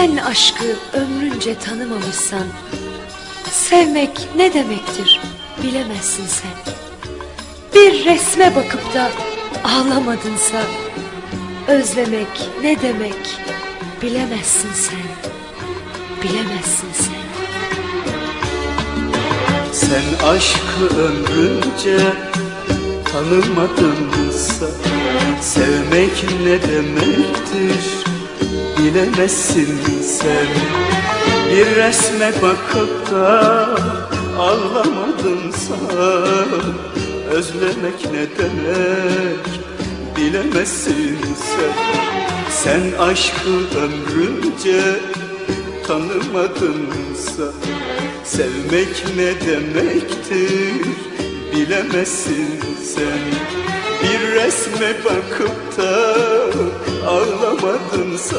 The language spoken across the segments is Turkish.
Sen aşkı ömrünce tanımamışsan Sevmek ne demektir bilemezsin sen. Bir resme bakıp da ağlamadınsa Özlemek ne demek bilemezsin sen. Bilemezsin sen. Sen aşkı ömrünce tanımadınsa Sevmek ne demektir bilemezsin sen. Bir resme bakıp da ağlamadınsa Özlemek ne demek bilemezsin sen. Sen aşkı ömrünce tanımadınsa Sevmek ne demektir bilemezsin sen resme bakıp da ağlamadınsa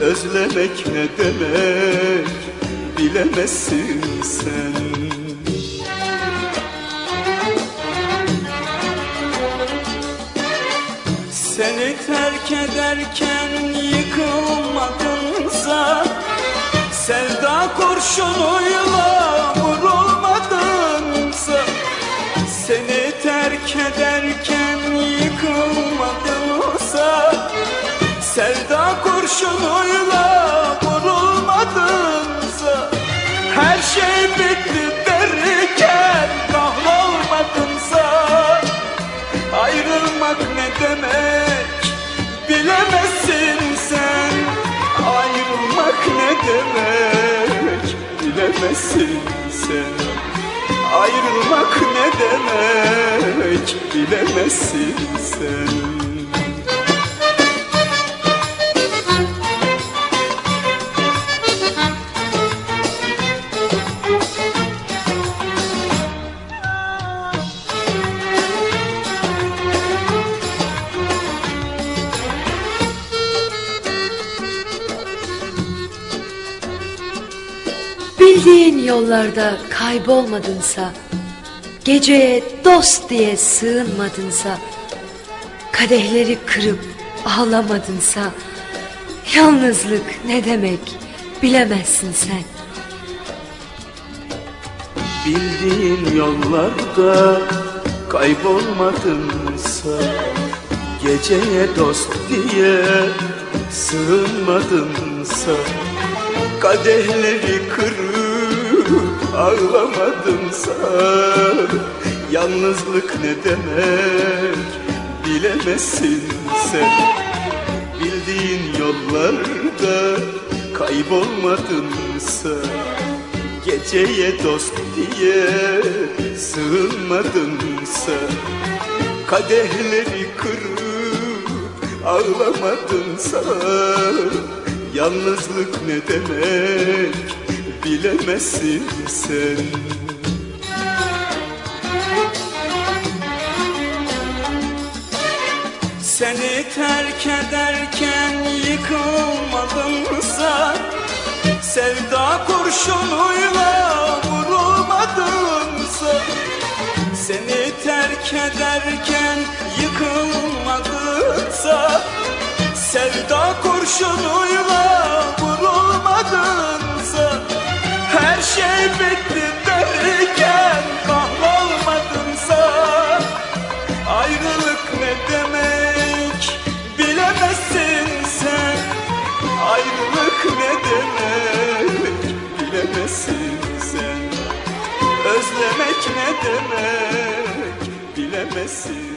Özlemek ne demek bilemezsin sen. Seni terk ederken yıkılmadınsa Sevda kurşunuyla Sevda kurşunuyla vurulmadınsa Her şey bitti derken kahrolmadınsa Ayrılmak ne demek bilemezsin sen. Ayrılmak ne demek bilemezsin sen. Ayrılmak ne demek bilemezsin sen Bildiğin yollarda kaybolmadınsa Geceye dost diye sığınmadınsa Kadehleri kırıp ağlamadınsa Yalnızlık ne demek bilemezsin sen. Bildiğin yollarda kaybolmadınsa Geceye dost diye sığınmadınsa Kadehleri kırıp ağlamadınsa Yalnızlık ne demek? Bilemezsin sen. Bildiğin yollarda kaybolmadınsa Geceye dost diye sığınmadınsa Kadehleri kırıp ağlamadınsa Yalnızlık ne demek bilemezsin sen. Seni terk ederken yıkılmadınsa Sevda kurşunuyla vurulmadınsa Seni terk ederken yıkılmadınsa Sevda kurşunuyla ne demek bilemezsin